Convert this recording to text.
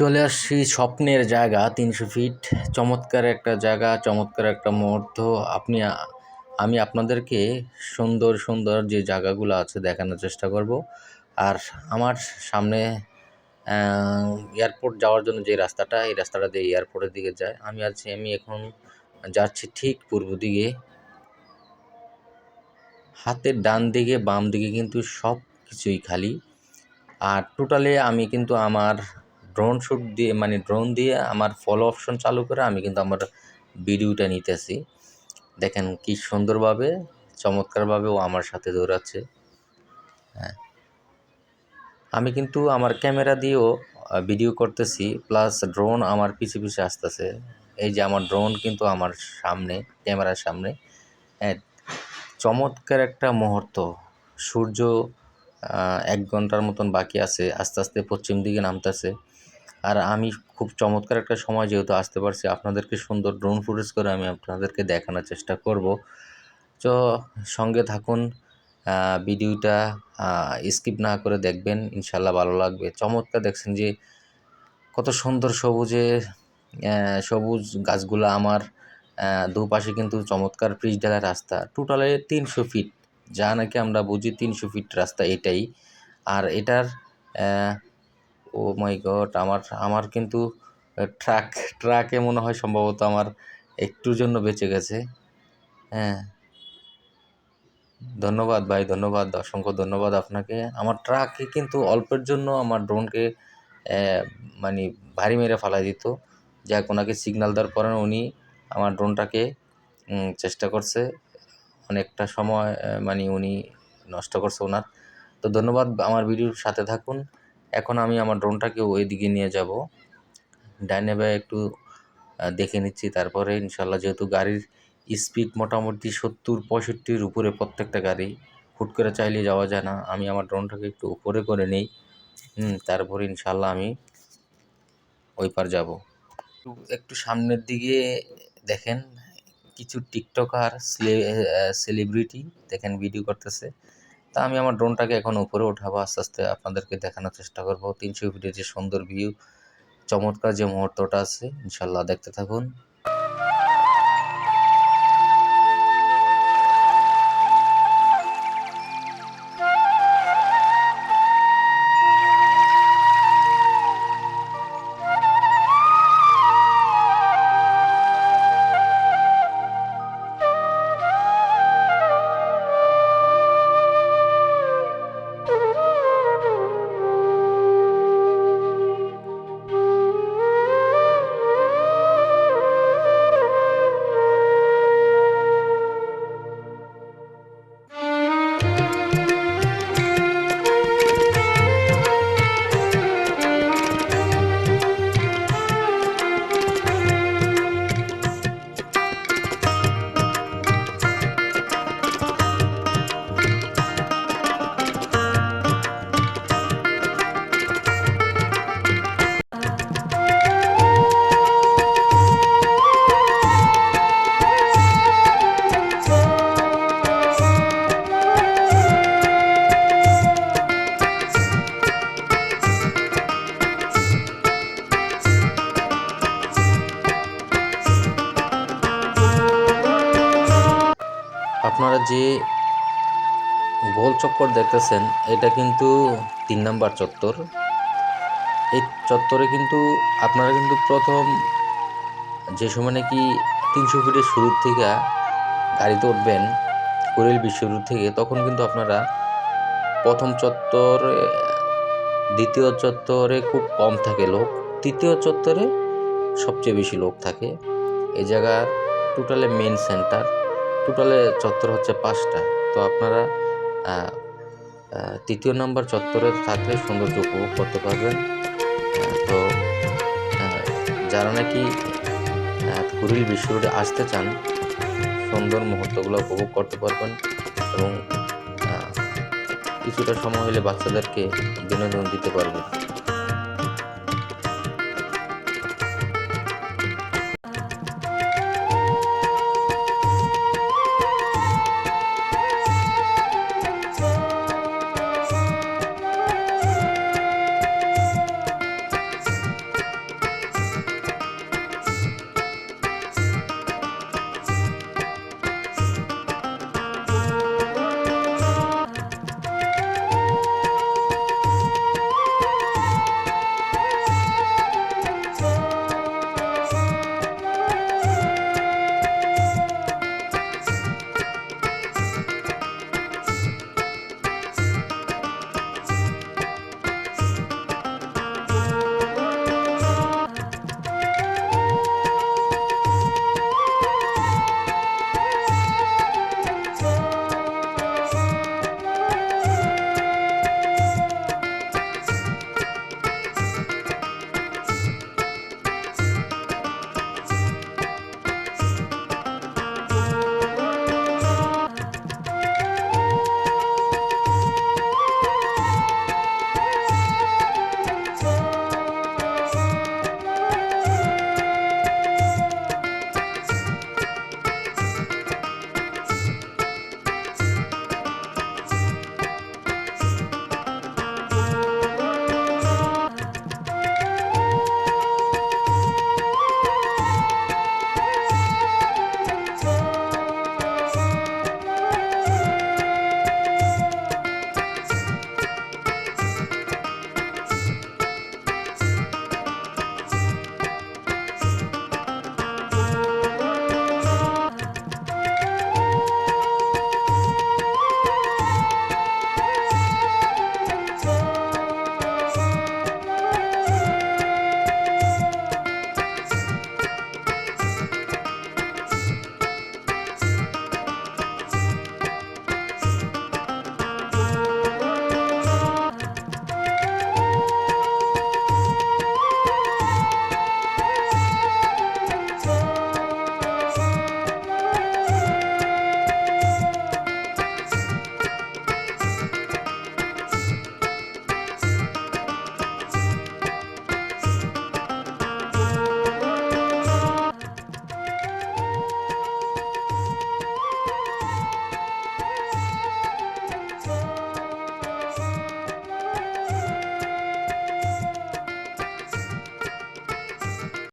চলে আসছি স্বপ্নের জায়গা, তিনশো ফিট। চমৎকার একটা জায়গা, চমৎকার একটা মুহূর্ত। আপনি আমি আপনাদেরকে সুন্দর সুন্দর যে জায়গাগুলো আছে দেখানোর চেষ্টা করব। আর আমার সামনে এয়ারপোর্ট যাওয়ার জন্য যে রাস্তাটা, এই রাস্তাটা দিয়ে এয়ারপোর্টের দিকে যায়। আমি আছি, আমি এখন যাচ্ছি ঠিক পূর্ব দিকে। হাতের ডান দিকে, বাম দিকে কিন্তু সব কিছুই খালি। আর টোটালে আমি কিন্তু আমার ড্রোন শ্যুট দিয়ে মানে ড্রোন দিয়ে আমার ফলো অপশন চালু করে আমি কিন্তু আমার ভিডিওটা নিতেছি। দেখেন কি সুন্দরভাবে, চমৎকারভাবে ও আমার সাথে দৌড়াচ্ছে। হ্যাঁ। আমি কিন্তু আমার ক্যামেরা দিয়েও ভিডিও করতেছি প্লাস ড্রোন আমার পিছে পিছে আসতেছে। এই যে আমার ড্রোন কিন্তু আমার সামনে, ক্যামেরার সামনে। হ্যাঁ চমৎকার একটা মুহূর্ত। সূর্য এক ঘণ্টার মতন বাকি আছে, আস্তে আস্তে পশ্চিম দিকে নামতেছে। আর আমি খুব চমৎকার একটা সময় যেহেতু আসতে পারছি, আপনাদেরকে সুন্দর ড্রোন ফুটেজ করে আমি আপনাদেরকে দেখানোর চেষ্টা করব। তো সঙ্গে থাকুন ভিডিওটা স্কিপ না করে দেখবেন ইনশাল্লাহ ভালো লাগবে। চমৎকার দেখছেন যে কত সুন্দর সবুজে সবুজ গাছগুলো আমার দুপাশে কিন্তু চমৎকার পিচ ঢালা রাস্তা। টোটালে তিনশো ফিট যা নাকি আমরা বুঝি তিনশো ফিট রাস্তা এটাই। আর এটার ও মাই গড, আমার আমার কিন্তু ট্রাক, ট্রাকে মনে হয় সম্ভবত আমার একটুর জন্য বেঁচে গেছে। হ্যাঁ। ধন্যবাদ ভাই, ধন্যবাদ, অসংখ্য ধন্যবাদ আপনাকে। আমার ট্রাকে কিন্তু অল্পের জন্য আমার ড্রোনকে মানে ভারী মেরে ফেলা দিত। যাক, ওনাকে সিগনাল দেওয়ার পরে উনি আমার ড্রোনটাকে চেষ্টা করছে। অনেকটা সময় মানে উনি নষ্ট করছে ওনার। তো ধন্যবাদ, আমার ভিডিওর সাথে থাকুন। এখন আমি আমার ড্রোনটাকে ওই দিকে নিয়ে যাব। ডাইনে বাই একটু দেখে নিচ্ছি, তারপরে ইনশাল্লাহ যেহেতু গাড়ির স্পিড মোটামুটি সত্তর পঁয়ষট্টির উপরে প্রত্যেকটা গাড়ি, হুট করে চাইলে যাওয়া যায় না। আমি আমার ড্রোনটাকে একটু উপরে করে নেই। তারপরে ইনশাল্লাহ আমি ওই পার যাব। একটু সামনের দিকে দেখেন, কিছু টিকটকার সেলিব্রিটি দেখেন ভিডিও করতেছে। তা আমি আমার ড্রোনটাকে এখন উপরে উঠাবো, আস্তে আস্তে আপনাদেরকে দেখানোর চেষ্টা করব। তিনশো ফিটের যে সুন্দর ভিউ চমৎকার যে মুহূর্তটা আছে, ইনশাল্লাহ দেখতে থাকুন। আপনারা যে গোল চক্কর দেখতেছেন, এটা কিন্তু তিন নাম্বার চত্বর। এই চত্বরে কিন্তু আপনারা কিন্তু প্রথম যে সময় নাকি তিনশো ফিটের শুরুর থেকে গাড়িতে উঠবেন, কুড়িল বিশ্বরুর থেকে, তখন কিন্তু আপনারা প্রথম চত্বরে, দ্বিতীয় চত্বরে খুব কম থাকে লোক। তৃতীয় চত্বরে সবচেয়ে বেশি লোক থাকে। এই জায়গার টোটালে মেন সেন্টার টোটালে চত্বর হচ্ছে পাঁচটা। তো আপনারা তৃতীয় নম্বর চত্বরে থাকলে সৌন্দর্য উপভোগ করতে পারবেন। তো যারা নাকি কুড়িল বিশ্ব রোডে আসতে চান, সুন্দর মুহূর্তগুলো উপভোগ করতে পারবেন এবং কিছুটা সময় হলে বাচ্চাদেরকে বিনোদন দিতে পারবেন।